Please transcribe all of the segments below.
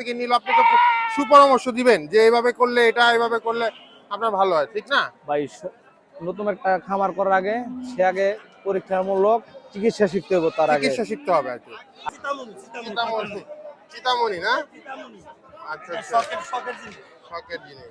থেকে নিল আপনি তো সুপরামর্শ দিবেন যে এইভাবে করলে এটা এইভাবে করলে আপনার ভালো হয় ঠিক না? ভাই নতুন একটা খামার করার আগে সে আগে পরীক্ষামূলক চিকিৎসা শিখতে হবে তার আগে। চিকিৎসা শিখতে হবে আর কি। চিতামণি না? আচ্ছা আচ্ছা। শখের জিনিস।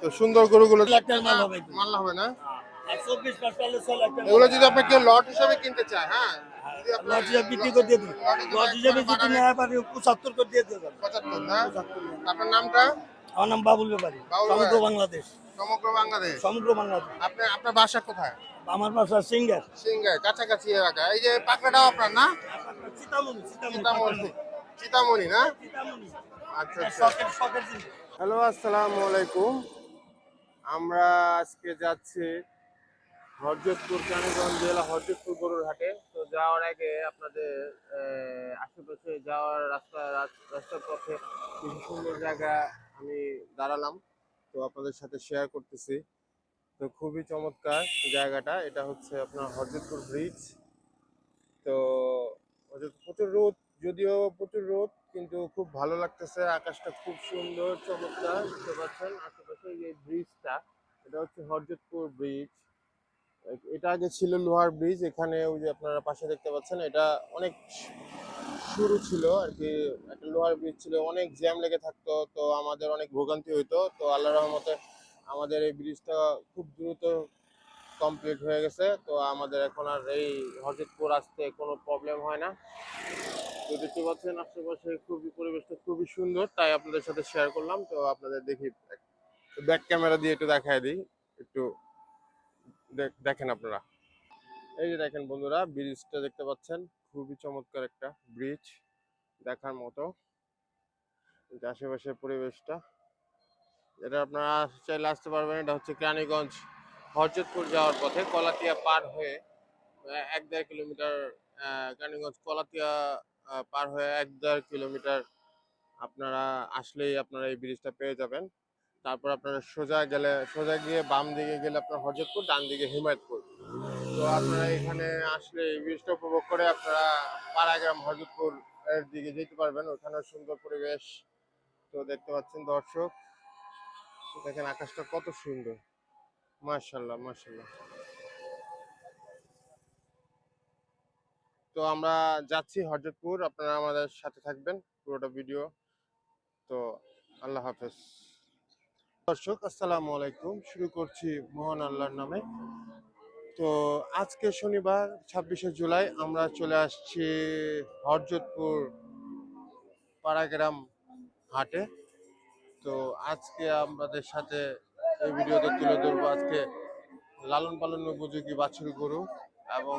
তো সুন্দর গরুগুলো মাল হবে। মাল হবে না? এগুলো যদি আপনি কেউ লট হিসাবে কিনতে চায় হ্যাঁ? আপনার- হিসাবে বিক্রি করে দিয়ে লট হিসাবে যদি নেওয়া পারি পঁচাত্তর করে দিয়ে দিয়ে দেবেন পঁচাত্তর না আপনার নামটা? আমার নাম বাবুল ব্যাপারী সমগ্র বাংলাদেশ। সমগ্র বাংলাদেশ? সমগ্র বাংলাদেশ। আপনি আপনার বাসা কোথায়? আমার বাসা সিঙ্গার। সিংগায় কাছাকাছি এলাকা। এই যে পাকড়াটাও আপনার না? সীতামণি সীতামণি চিতামণি। চিতামণি না? আচ্ছা আচ্ছা। শখের জিনিস। হ্যালো আসসালামু আলাইকুম। আমরা আজকে যাচ্ছি হরজতপুর কেরানীগঞ্জ জেলা হরজতপুর গরুর হাটে। তো যাওয়ার আগে আপনাদের আশেপাশে যাওয়ার রাস্তা, রাস্তার পথে কিছু সুন্দর জায়গা আমি দাঁড়ালাম। তো আপনাদের সাথে শেয়ার করতেছি। তো খুবই চমৎকার জায়গাটা। এটা হচ্ছে আপনার হরজতপুর ব্রিজ তো প্রচুর রোদ, যদিও প্রচুর রোদ, কিন্তু খুব ভালো লাগতেছে। আকাশটা খুব সুন্দর, চমৎকার। দেখতে পাচ্ছেন আশেপাশে যে ব্রিজটা এটা হচ্ছে হরজতপুর ব্রিজ এটা আগে ছিল লোহার ব্রিজ, এখানে ওই যে আপনারা পাশে দেখতে পাচ্ছেন, এটা অনেক শুরু ছিল আর কি, একটা লোহার ব্রিজ ছিল, অনেক জ্যাম লেগে থাকতো, তো আমাদের অনেক ভোগান্তি হইতো, তো আল্লাহ রহমতে আমাদের এই ব্রিজটা খুব দ্রুত কমপ্লিট হয়ে গেছে, তো আমাদের এখন আর এই হরজতপুর আসতে কোনো প্রবলেম হয় না। তো দেখতে পাচ্ছেন, আশেপাশে খুবই পরিবেশটা খুবই সুন্দর, তাই আপনাদের সাথে শেয়ার করলাম, তো আপনাদের দেখি ব্যাক ক্যামেরা দিয়ে একটু দেখায় দিই, একটু দেখেন আপনারা। এই যে দেখেন বন্ধুরা, ব্রিজটা দেখতে পাচ্ছেন? খুবই চমৎকার একটা ব্রিজ দেখার মতো। আশেপাশের পরিবেশটা। এটা আপনারা চাইলে আসতে পারবেন। এটা হচ্ছে কেরানীগঞ্জ হরজতপুর যাওয়ার পথে কলাতিয়া পার হয়ে এক দেড় কিলোমিটার কেরানীগঞ্জ কলাতিয়া পার হয়ে এক দেড় কিলোমিটার আপনারা আসলেই আপনারা এই ব্রিজটা পেয়ে যাবেন। তারপর আপনারা সোজা গেলে, সোজা গিয়ে বাম দিকে গেলে আপনার হরজতপুর ডান দিকে হিমায়তপুর। তো আপনারা এখানে আসলে এই ব্রিজটা উপভোগ করে আপনারা পাড়াগ্রাম হরজতপুর এর দিকে যেতে পারবেন। ওখানে সুন্দর পরিবেশ। তো দেখতে পাচ্ছেন দর্শক, দেখেন আকাশটা কত সুন্দর। মার্শাল্লাহ মার্শাল্লাহ তো আমরা যাচ্ছি হরজতপুর আপনারা আমাদের সাথে থাকবেন। পুরোটা ভিডিও। তো আল্লাহ হাফেজ। দর্শক, আসসালামু আলাইকুম। শুরু করছি মোহন আল্লাহর নামে। তো আজকে শনিবার, ছাব্বিশে জুলাই, আমরা চলে আসছি হরজতপুর পাড়াগ্রাম হাটে। তো আজকে আমাদের সাথে এই ভিডিওতে তুলে ধরবো আজকে লালন পালন উপযোগী বাছুর গরু এবং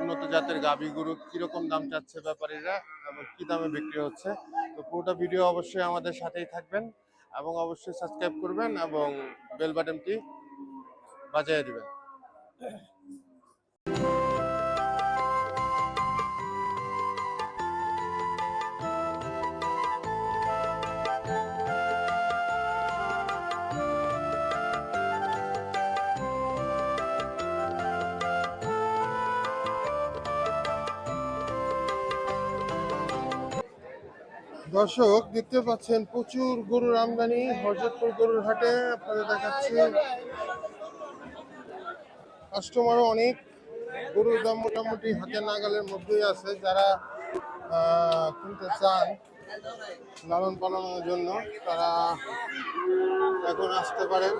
উন্নত জাতের গাভী গরু, কীরকম দাম চাচ্ছে ব্যাপারীরা এবং কি দামে বিক্রি হচ্ছে। তো পুরোটা ভিডিও অবশ্যই আমাদের সাথেই থাকবেন। এবং অবশ্যই সাবস্ক্রাইব করবেন এবং বেল বাটনটি বাজিয়ে দিবেন। দর্শক, দেখতে পাচ্ছেন প্রচুর গরুর আমদানি হরজতপুর গরুর হাটে আপনাদের দেখাচ্ছি। কাস্টমারও অনেক গরুর দাম মোটামুটি হাতে নাগালের মধ্যেই আছে, যারা কিনতে চান লালন পালনের জন্য, তারা এখন আসতে পারেন।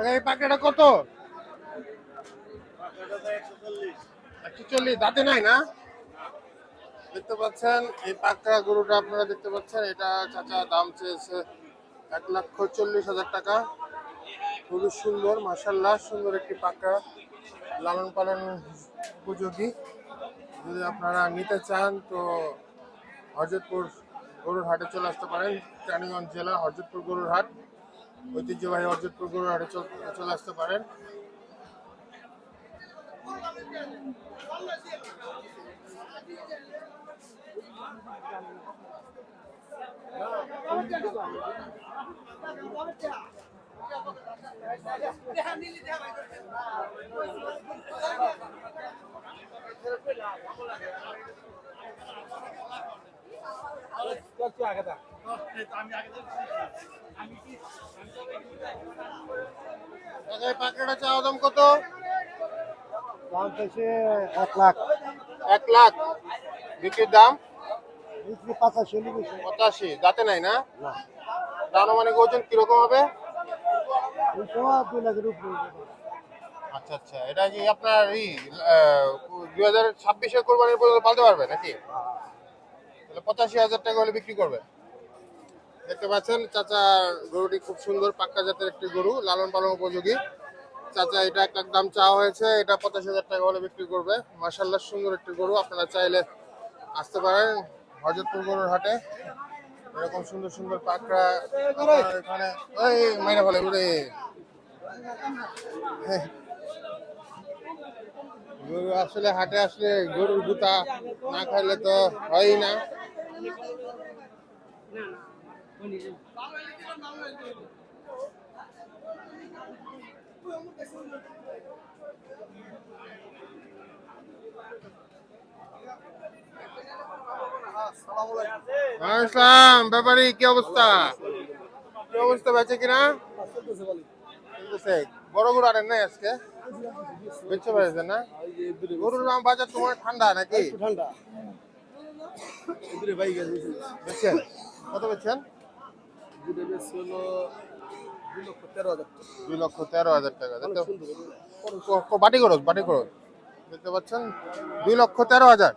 আগে এই পাকড়াটা কত? চল্লিশ দাঁতে নাই না? দেখতে পাচ্ছেন, এই পাকড়া গরুটা আপনারা দেখতে পাচ্ছেন, এটা চাচা দাম চেয়েছে এক লক্ষ চল্লিশ হাজার টাকা। খুবই সুন্দর মাসাল্লাহ সুন্দর একটি পাকড়া। লালন পালন উপযোগী। যদি আপনারা নিতে চান, তো হরজতপুর গরুর হাটে চলে আসতে পারেন। রানীগঞ্জ জেলা হরজতপুর গরুর হাট। ঐতিহ্যবাহী হরজতপুর গরুর হাটে চলে আসতে পারেন কাকাই পাকড়াটা চাওয়া দাম কত? দাম এক লাখ। এক লাখ। বিক্রির দাম? বিক্রি পাঁচাশি পঁচাশি। নাই না? মানে ওজন কীরকম হবে? এই সময় দুই লাখের উপরে আচ্ছা আচ্ছা। এটা কি আপনার এই দুই হাজার ছাব্বিশের কোরবানির পর্যন্ত পালতে পারবে নাকি? তাহলে পঁচাশি হাজার টাকা হলে বিক্রি করবে। দেখতে পাচ্ছেন, চাচা গরুটি খুব সুন্দর পাক্কা জাতের একটি গরু, লালন পালন উপযোগী। চাচা, এটা এক দাম চাওয়া হয়েছে, এটা পঁচাশ হাজার টাকা হলে বিক্রি করবে। মার্শাল্লাহ সুন্দর একটি গরু, আপনারা চাইলে আসতে পারেন হজরতপুর গরুর হাটে। এরকম সুন্দর সুন্দর পাকড়া এখানে ওই মাইনা ফলে গরু আসলে হাটে আসলে গরুর গুতা না খাইলে তো হয়ই না। আসসালাম ব্যাপারী কি অবস্থা? কি অবস্থা বেঁচে কিনা। বড় গরু আনেন নাই আজকে? বেচতে পারছেন না? গরুর নাম বাজার তোমার ঠান্ডা নাকি? ঠান্ডা। বেচছেন কত বেচছেন হলো দুই লক্ষ তেরো হাজার টাকা। বাটি খরচ বাটি খরচ। দেখতে পাচ্ছেন দুই লক্ষ তেরো হাজার।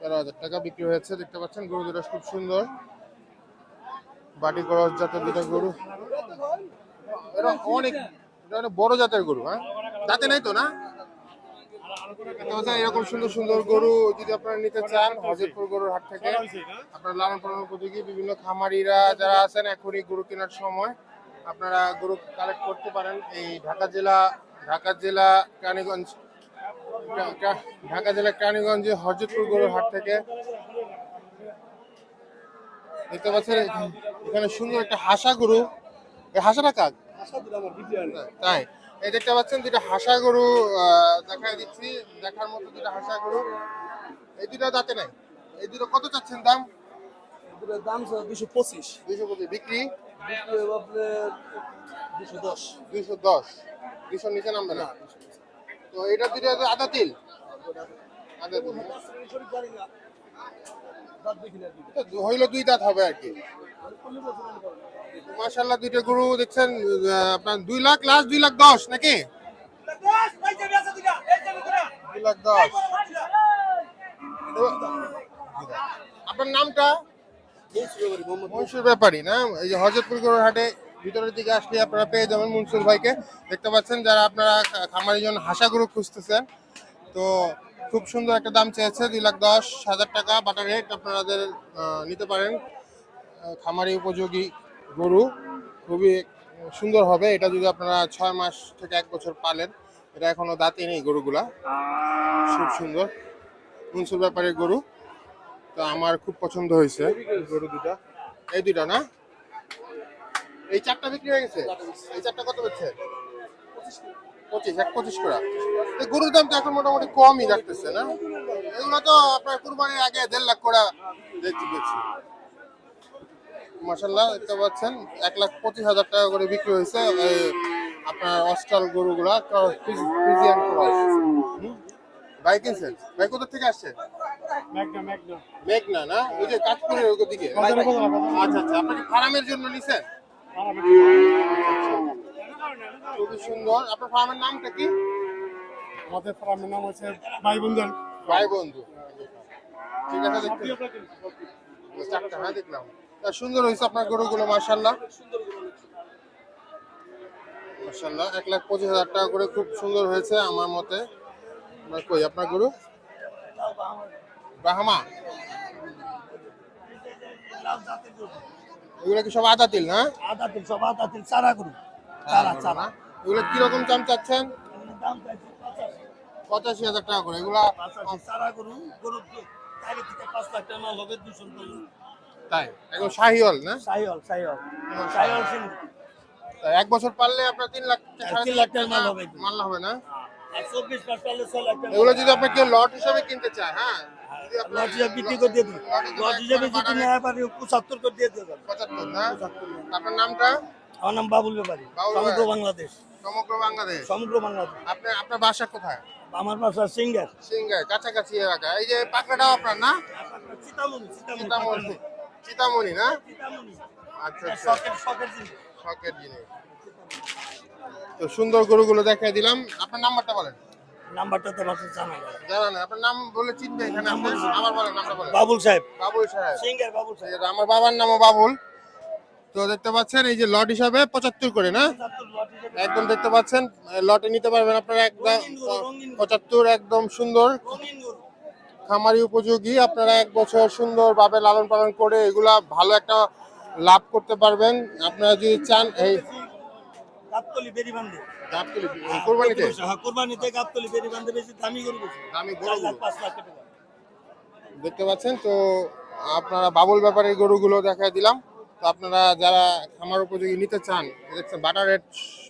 তেরো হাজার টাকা বিক্রি হয়েছে দেখতে পাচ্ছেন গরু দুটো খুব সুন্দর। বাটি খরচ জাতের দুটো গরু। এরা অনেক এটা অনেক বড় জাতের গরু হ্যাঁ? দাঁতে নাই তো না? এরকম সুন্দর সুন্দর গরু যদি আপনারা নিতে চান হজরপুর গরুর হাট থেকে আপনার লালন পালন উপযোগী বিভিন্ন খামারিরা যারা আছেন এখনই গরু কেনার সময় আপনারা গরু কালেক্ট করতে পারেন। এই ঢাকা জেলা ঢাকা জেলা কেরানীগঞ্জ কা- কা- ঢাকা জেলা কেরানীগঞ্জে হরজতপুর গরুর হাট থেকে দেখতে পাচ্ছেন এখানে- সুন্দর একটা হাসা গরু। এই হাসাটা কাক তাই। এই দেখতে পাচ্ছেন দুটা হাসা গরু দেখাই দিচ্ছি। দেখার মতো দুটা হাসা গরু। এই দুটো দাঁতে নাই? এই দুটো কত চাচ্ছেন দাম? দুটোর দাম দুশো পঁচিশ। কোটি বিক্রি? দুশো। দশ। নিচে নামবে না? তো এটা দুটো আদা তিল? আদা তিল। দেখি হইল দুই দাঁত হবে আর কি। মাশাল্লাহ দুইটা গরু দেখছেন আপনার দুই লাখ, লাস্ট দুই লাখ দশ নাকি? দুই লাখ দশ। আপনার নামটা? মনসুর ব্যাপারী, না? এই যে হজরতপুর গরুর ভিতরের দিকে আসলে আপনারা পেয়ে যাবেন মনসুর ভাইকে। দেখতে পাচ্ছেন যারা আপনারা খামারের জন্য হাসা গরু খুঁজতেছেন। তো খুব সুন্দর একটা দাম চেয়েছে, দুই লাখ দশ, হাজার টাকা বাটার রেট আপনাদের নিতে পারেন। খামারি উপযোগী গরু, খুবই সুন্দর হবে। এটা যদি আপনারা ছয় মাস থেকে এক বছর পালেন, এটা এখনও দাঁতে নেই গরুগুলা। খুব সুন্দর। মনসুর ব্যাপারে গরু। তো আমার খুব পছন্দ হয়েছে গরু দুটা। এই দুটা না? এই চারটা বিক্রি হয়ে গেছে? এই চারটা কত হচ্ছে? পঁচিশ। এক পঁচিশ করে। গরুর দাম তো এখন মোটামুটি কমই রাখতেছে না? এগুলো তো আপনার কুরবানির আগে দেড় লাখ করে দেখছি মাসাল্লাহ দেখতে পাচ্ছেন এক লাখ পঁচিশ হাজার টাকা করে বিক্রি হয়েছে আপনার অস্টাল গরুগুলা ফিজিয়ান ক্রস ভাই কিনছেন? ভাই কোথা থেকে আসছে? মেঘনা না? ওই যে কাঠপুরের ওই দিকে। আচ্ছা আচ্ছা আপনি ফার্মের জন্য নিছেন? খুবই সুন্দর। আপনার ফার্মের নামটা কি? আমাদের ফার্মের নাম হচ্ছে ভাই বন্ধন ভাই বন্ধু ঠিক আছে দেখতে চারটা হ্যাঁ দেখলাম। সুন্দর হয়েছে আপনার গরুগুলো মার্শাল্লাহ মার্শাল্লাহ এক লাখ পঁচিশ হাজার টাকা করে খুব সুন্দর হয়েছে আমার মতে। কই আপনার গরু? বাহামা। এগুলো কি সব আদা তিল না? আদা তিল সব আদা তিল চারা করুন চারা চারা। এগুলো কীরকম দাম চাচ্ছেন? দাম পঁচাশি। হাজার টাকা করে এগুলা চারা গরুর দুধ। চারি থেকে পাঁচ লাখ টাকা হবে দুশো করুন তাই? একদম শাহিওয়াল না? সাইহল সাইহল সাইহল সিন্ধি। এক বছর পারলে আপনার তিন লাখ তিন লাখ টাকার মাল হবে। মাল হবে না? টাকা এগুলো যদি আপনি কেউ লট হিসাবে কিনতে চায় হ্যাঁ? যদি হিসাবে বিক্রি করে দিয়ে দেবেন লজ হিসাবে যদি নেওয়া পারি পঁচাত্তর করে দিয়ে দেবেন পঁচাত্তর না? আপনার নামটা? আমার নাম বাবুল ব্যাপারী। সমগ্র বাংলাদেশ। সমগ্র বাংলাদেশ। সমগ্র বাংলাদেশ। আপনি আপনার বাসা কোথায়? আমার বাসা সিঙ্গার। সিংগায় কাছাকাছি এলাকা। এই যে পাকড়াটাও আপনার না? সীতামণি সীতামণি চিতামণি না? আচ্ছা আচ্ছা। শখের জিনিস। তো সুন্দর গরুগুলো দেখাই দিলাম। আপনার নাম্বারটা বলেন। নাম্বারটা তো আমাকে জানা জানা না আপনার নাম বলে চিনবে এখানে আপনি। আমার বলেন নামটা বলেন। বাবুল সাহেব। বাবুল সাহেব। সিঙ্গার বাবুল সাহেব। আমার বাবার নামও বাবুল। তো দেখতে পাচ্ছেন এই যে লট হিসাবে পঁচাত্তর করে না? একদম দেখতে পাচ্ছেন লটে নিতে পারবেন আপনারা একদম। পঁচাত্তর একদম সুন্দর। খামারি উপযোগী আপনারা এক বছর সুন্দরভাবে লালন পালন করে এগুলা ভালো একটা লাভ করতে পারবেন। আপনারা যদি চান এই হ্যাঁ দেখতে পাচ্ছেন তো আপনারা বাবুল ব্যাপারের গরুগুলো দেখাই দিলাম। তো আপনারা যারা খামার উপযোগী নিতে চান দেখছেন বাটার রেট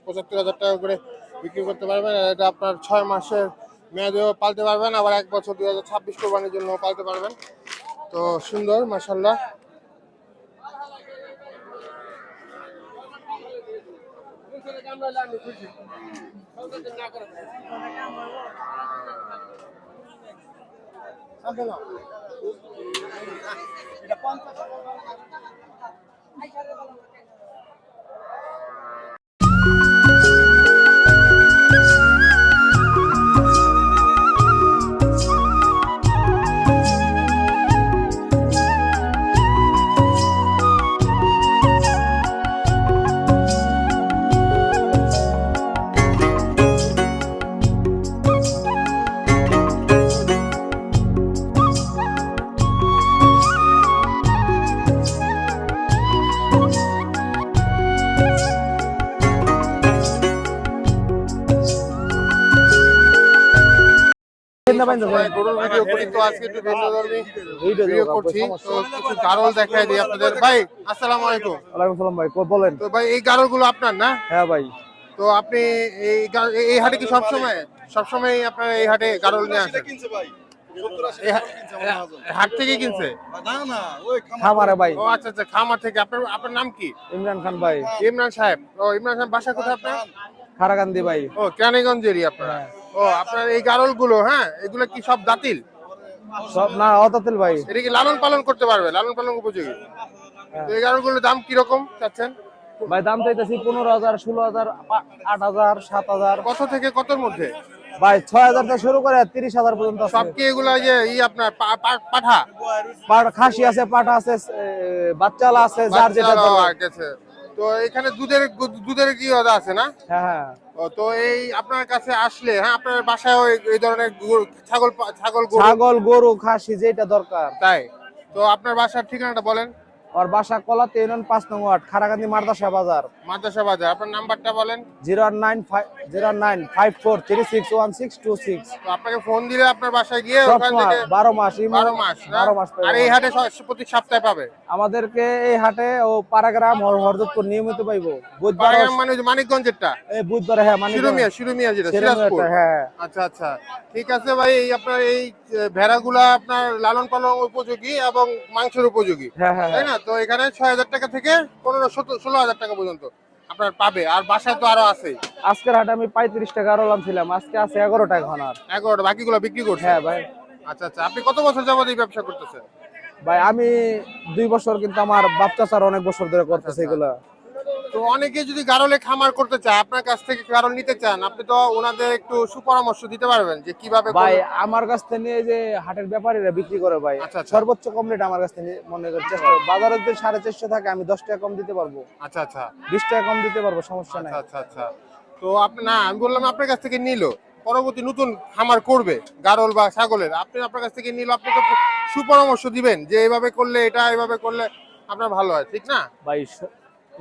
পঁচাত্তর হাজার টাকা করে বিক্রি করতে পারবেন এটা আপনার ছয় মাসের মেয়াদেও পালতে পারবেন, আবার এক বছর দুই হাজার ছাব্বিশ কোরবানির জন্য পালতে পারবেন। তো সুন্দর মাসাল্লাহ সবাই গরুর ভিডিও করি। তো আজকে একটু ভিন্নধর্মী ভিডিও ভিডিও করছি। তো কিছু গারল দেখাই দিই আপনাদের। ভাই আসসালামু আলাইকুম। ওয়ালাইকুম সালাম ভাই বলেন। তো ভাই এই গারলগুলো আপনার না? হ্যাঁ ভাই। তো আপনি এই এই হাটে কি সবসময় সবসময় আপনার এই হাটে গারল নিয়ে আসেন? এই হা- এই হাট থেকে কিনছে? খামারে ভাই। ও আচ্ছা আচ্ছা খামার থেকে। আপনার আপনার নাম কি? ইমরান খান ভাই। ইমরান সাহেব। ও ইমরান সাহেব বাসা কোথায় আপনার? খারাকান্দি ভাই। ও কেরানীগঞ্জেরই আপনার। ও আপনার এই গারলগুলো হ্যাঁ? এগুলো কি সব দাতিল সব না ভাই। এটা কি লালন পালন করতে পারবে? লালন পালন উপযোগী? তো এই গারলগুলোর দাম কীরকম চাচ্ছেন? ভাই দাম চাইতেছি পনেরো হাজার ষোলো হাজার আট হাজার সাত হাজার। কত থেকে কতর মধ্যে? ভাই ছয় হাজার থেকে শুরু করে তিরিশ হাজার পর্যন্ত সব কি এগুলা যে ই আপনার পাঠা? খাসি আছে পাঠা আছে বাচ্চালা আছে যার যেটা তো এখানে দুধের দুধের কি আছে না? হ্যাঁ হ্যাঁ। তো এই আপনার কাছে আসলে হ্যাঁ আপনার বাসায় এই ধরনের ছাগল ছাগল ছাগল গরু খাসি যেটা দরকার। তাই। তো আপনার বাসার ঠিকানাটা বলেন। আর বাসা কলাতে ইউনিয়ন পাঁচ নং ওয়ার্ড খারাকান্দি মারদাসা বাজার। মাদ্রাসা বাজার আপনার নাম্বারটা বলেন? Zero nine five zero nine five four three six one six two six. আপনাকে ফোন দিলে আপনার বাসায় গিয়ে ওখান থেকে বারো মাস বারো মাস বারো মাস আর এই হাটে প্রতি সপ্তাহে পাবে? আমাদেরকে এই হাটে ও পারাগ্রাম হরদপুর নিয়মিত পাইবো। বুধবার মানে মানিকগঞ্জেরটা? এই বুধবার হ্যাঁ মানে শিরুমিয়া শিরুমিয়া যেটা সিরাজপুর। হ্যাঁ। আচ্ছা আচ্ছা। ঠিক আছে ভাই এই আপনার এই ভেড়াগুলা আপনার লালন পালন উপযোগী এবং মাংসের উপযোগী। হ্যাঁ হ্যাঁ। তাই না? তো এখানে ছয় হাজার টাকা থেকে পনেরো ষোলো হাজার টাকা পর্যন্ত আপনার পাবে। আর বাসায় তো আরও আছে আজকের হাটে আমি পঁয়ত্রিশ টাকা আরও ছিলাম আজকে আছে এগারো টাকা এখন আর। এগারোটা বাকিগুলো বিক্রি করছে হ্যাঁ ভাই। আচ্ছা আচ্ছা। আপনি কত বছর যাবত এই ব্যবসা করতেছেন? ভাই আমি দুই বছর কিন্তু আমার বাচ্চা চার অনেক বছর ধরে করতেছে এগুলা। তো অনেকে যদি গারলে খামার করতে চায় আপনার কাছ থেকে গারল নিতে চান আপনি তো ওনাদের একটু সুপরামর্শ দিতে পারবেন যে কীভাবে ভাই আমার কাছ থেকে নিয়ে যে হাটের ব্যাপারীরা বিক্রি করে ভাই আচ্ছা, আচ্ছা। সর্বোচ্চ কম রেট আমার কাছ থেকে মনে করি চেষ্টা বাজারে যদি সাড়ে চারশো থাকে আমি দশ টাকা কম দিতে পারব। আচ্ছা আচ্ছা। বিশ টাকা কম দিতে পারব সমস্যা নাই। আচ্ছা আচ্ছা। আচ্ছা তো আপনি না আমি বললাম আপনার কাছ থেকে নিল পরবর্তী নতুন খামার করবে গারল বা ছাগলের আপনি আপনার কাছ থেকে নিল আপনি তো সুপরামর্শ দিবেন যে এইভাবে করলে এটা এইভাবে করলে আপনার ভালো হয় ঠিক না? ভাই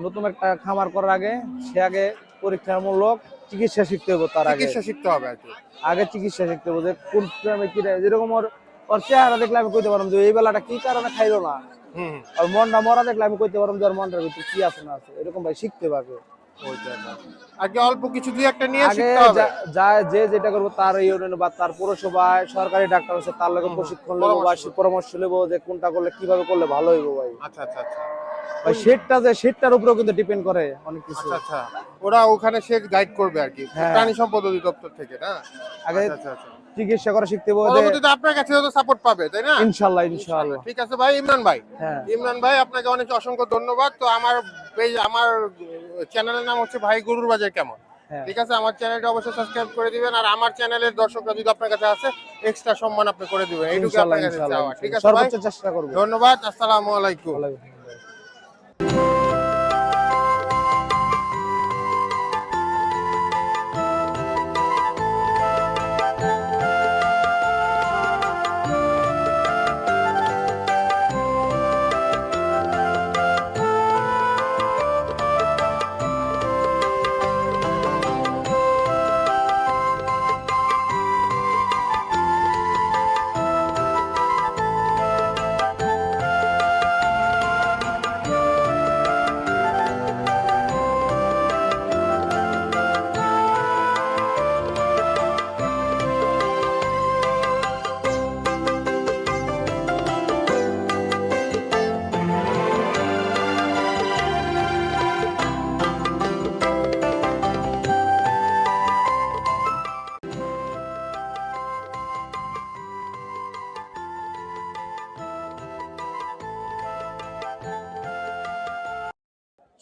নতুন একটা খামার করার আগে সে আগে পরীক্ষামূলক চিকিৎসা শিখতে হবে তার আগে। চিকিৎসা শিখতে হবে আগে চিকিৎসা শিখতে হবে যে কোন টাইমে কি যেরকম ওর ওর চেহারা দেখলে আমি কইতে পারলাম যে এই বেলাটা কি কারণে খাইলো না। হুম আর মনটা মরা দেখলে আমি কইতে পারলাম যে ওর মনটার ভিতরে কি আছে না আছে। এরকম ভাই শিখতে পারবে। আগে অল্প কিছু দুই একটা নিয়ে শিখতে হবে? যা- যেটা করব তার ইউনিয়ন বা তার পৌরসভায় সরকারি ডাক্তার আছে তার লগে প্রশিক্ষণ নেব বা পরামর্শ। নেব যে কোনটা করলে কীভাবে করলে ভালো হইব ভাই। আচ্ছা আচ্ছা আচ্ছা। ভাই সেটটা যে উপরেও কিন্তু ডিপেন্ড করে অনেক কিছু। আচ্ছা আচ্ছা। ওরা ওখানে সে গাইড করবে আর কি। হ্যাঁ। প্রাণী সম্পদ অধিদপ্তর থেকে না? আগে আচ্ছা আচ্ছা। চিকিৎসা করা শিখতে পরবর্তীতে আপনার কাছে তো সাপোর্ট পাবে তাই না? ইনশাল্লাহ ইনশাল্লাহ। ঠিক আছে ভাই ইমরান ভাই। হ্যাঁ। ইমরান ভাই আপনাকে অনেক অসংখ্য ধন্যবাদ। তো আমার পেজ আমার চ্যানেলের নাম হচ্ছে ভাই গরুর বাজার কেমন? হ্যাঁ। ঠিক আছে আমার চ্যানেলটা অবশ্যই সাবস্ক্রাইব করে দিবেন। আর আমার চ্যানেলের দর্শকরা যদি আপনার কাছে আছে এক্সট্রা সম্মান আপনি করে দিবেন। এইটুকু আপনার কাছে চাওয়া। ঠিক আছে সর্বোচ্চ চেষ্টা করব। ধন্যবাদ আসসালামু আলাইকুম।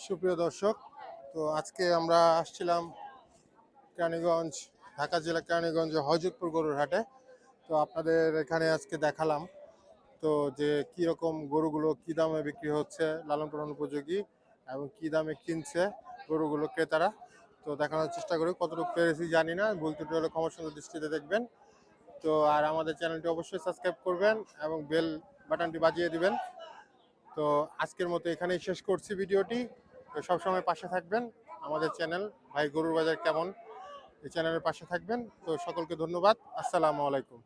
সুপ্রিয় দর্শক, তো আজকে আমরা আসছিলাম কেরানীগঞ্জ, ঢাকা জেলা কেরানীগঞ্জ হজরতপুর গরুর হাটে। তো আপনাদের এখানে আজকে দেখালাম, তো যে কি রকম গরুগুলো কি দামে বিক্রি হচ্ছে, লালন পালন উপযোগী এবং কি দামে কিনছে গরুগুলো ক্রেতারা। তো দেখানোর চেষ্টা করি, কতটুকু পেরেছি জানি না, ভুল ত্রুটি হলে ক্ষমা সুন্দর দৃষ্টিতে দেখবেন। তো আর আমাদের চ্যানেলটি অবশ্যই সাবস্ক্রাইব করবেন এবং বেল বাটনটি বাজিয়ে দিবেন। তো আজকের মতো এখানেই শেষ করছি ভিডিওটি। তো সবসময় পাশে থাকবেন আমাদের চ্যানেল, ভাই গরুর বাজার কেমন? এই চ্যানেলের পাশে থাকবেন। তো সকলকে ধন্যবাদ। আসসালামু আলাইকুম।